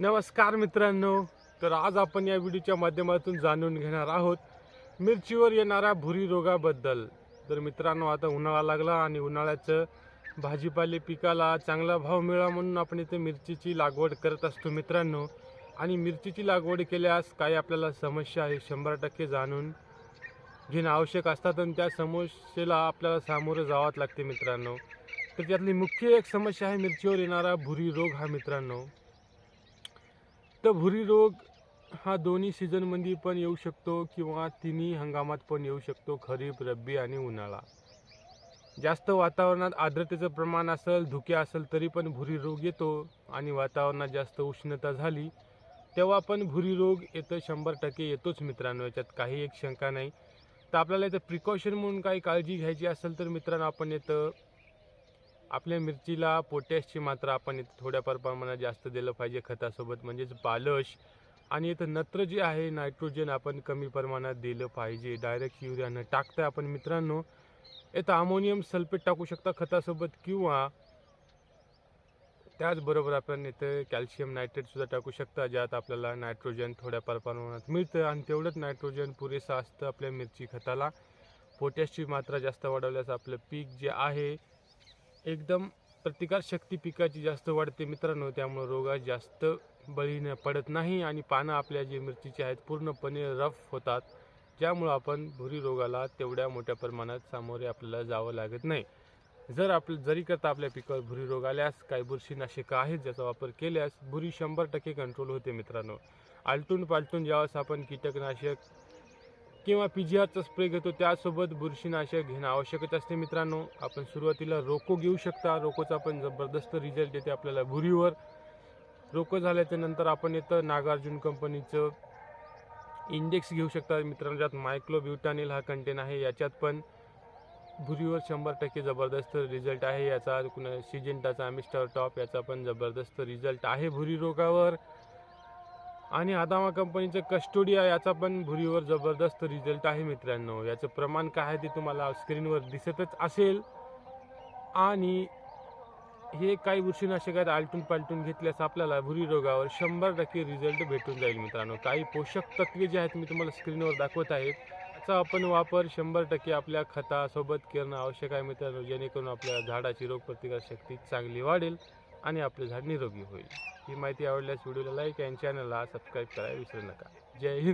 नमस्कार मित्रांनो तर आज आपण या व्हिडिओच्या माध्यमातून जाणून घेणार आहोत मिरचीवर येणाऱ्या भुरी रोगाबद्दल. तर मित्रांनो आता उन्हाळा लागला आणि उन्हाळ्याचं भाजीपाले पिकाला चांगला भाव मिळा म्हणून आपण इथे मिरचीची लागवड करत असतो मित्रांनो. आणि मिरचीची लागवड केल्यास काही आपल्याला समस्या आहे शंभर टक्के जाणून घेणं आवश्यक असतात आणि त्या समस्येला आपल्याला सामोरं जावंच लागते मित्रांनो. तर त्यातली मुख्य एक समस्या आहे मिरचीवर येणारा भुरी रोग हा मित्रांनो. तर भुरी रोग हा दोन्ही सीझनमध्ये पण येऊ शकतो किंवा तिन्ही हंगामात पण येऊ शकतो खरीप रब्बी आणि उन्हाळा. जास्त वातावरणात आर्द्रतेचं प्रमाण असेल धुके असेल तरी पण भुरी रोग येतो आणि वातावरणात जास्त उष्णता झाली तेव्हा पण भुरी रोग येतं शंभर टक्के येतोच मित्रांनो. याच्यात काही एक शंका नाही. तर आपल्याला इथं प्रिकॉशन म्हणून काही काळजी घ्यायची असेल तर मित्रांनो आपण येतं आपल्या मिरचीला पोटॅशची मात्रा आपण इथं थोड्याफार प्रमाणात जास्त दिलं पाहिजे खतासोबत म्हणजेच पालश आणि इथं नत्र जे आहे नायट्रोजन आपण कमी प्रमाणात दिलं पाहिजे. डायरेक्ट युरिया न टाकता आपण मित्रांनो. इथं अमोनियम सल्फेट टाकू शकता खतासोबत किंवा त्याचबरोबर आपण इथं कॅल्शियम नायट्रेटसुद्धा टाकू शकता ज्यात आपल्याला नायट्रोजन थोड्याफार प्रमाणात मिळतं. आणि तेवढंच नायट्रोजन पुरेसं असतं आपल्या मिरची खताला. पोटॅशची मात्रा जास्त वाढवल्यास आपलं पीक जे आहे एकदम प्रतिकारशक्ती पिकाची जास्त वाढते मित्रांनो त्यामुळे रोगात जास्त बळी न पडत नाही आणि पानं आपल्या जे मिरचीचे आहेत पूर्णपणे रफ होतात. ज्यामुळं आपण भुरी रोगाला तेवढ्या मोठ्या प्रमाणात सामोरे आपल्याला जावं लागत नाही. जर आपलं जरी करता आपल्या पिकावर भुरी रोग आल्यास काही बुरशीनाशकं आहेत ज्याचा वापर केल्यास भुरी शंभर टक्के कंट्रोल होते मित्रांनो. आलटून पालटून ज्यावेळेस आपण कीटकनाशक किंवा पी जी आरचा स्प्रे घेतो त्यासोबत बुरशीनाशक घेणं आवश्यकच असते मित्रांनो. आपण सुरुवातीला रोको घेऊ शकता. रोकोचा पण जबरदस्त रिझल्ट येते आपल्याला भुरीवर. रोको झाल्याच्यानंतर आपण येतं नागार्जुन कंपनीचं इंडेक्स घेऊ शकता. मित्रांनो ज्यात मायक्लोब्युटानिल हा कंटेन आहे. याच्यात पण भुरीवर शंभर टक्के जबरदस्त रिझल्ट आहे. याचा कुणा सिजेंटाचा मिस्टर टॉप याचा पण जबरदस्त रिझल्ट आहे भुरी रोगावर. आणि आदामा कंपनीचं कस्टोडिया याचा पण भुरीवर जबरदस्त रिझल्ट आहे मित्रांनो. याचं प्रमाण काय आहे ते तुम्हाला स्क्रीनवर दिसतच असेल. आणि हे काही बुरशीनाशकात आलटून पालटून घेतल्यास आपल्याला भुरी रोगावर शंभर टक्के रिझल्ट भेटून जाईल मित्रांनो. काही पोषक तत्वे जे आहेत मी तुम्हाला स्क्रीनवर दाखवत आहेत त्याचा आपण वापर शंभर टक्के आपल्या खतासोबत करणं आवश्यक आहे मित्रांनो. जेणेकरून आपल्या झाडाची रोगप्रतिकार शक्ती चांगली वाढेल आणि आपलं झाड निरोगी होईल. ही माहिती आवडल्यास व्हिडिओला लाईक आणि चॅनलला सबस्क्राईब करायला विसरू नका. जय हिंद.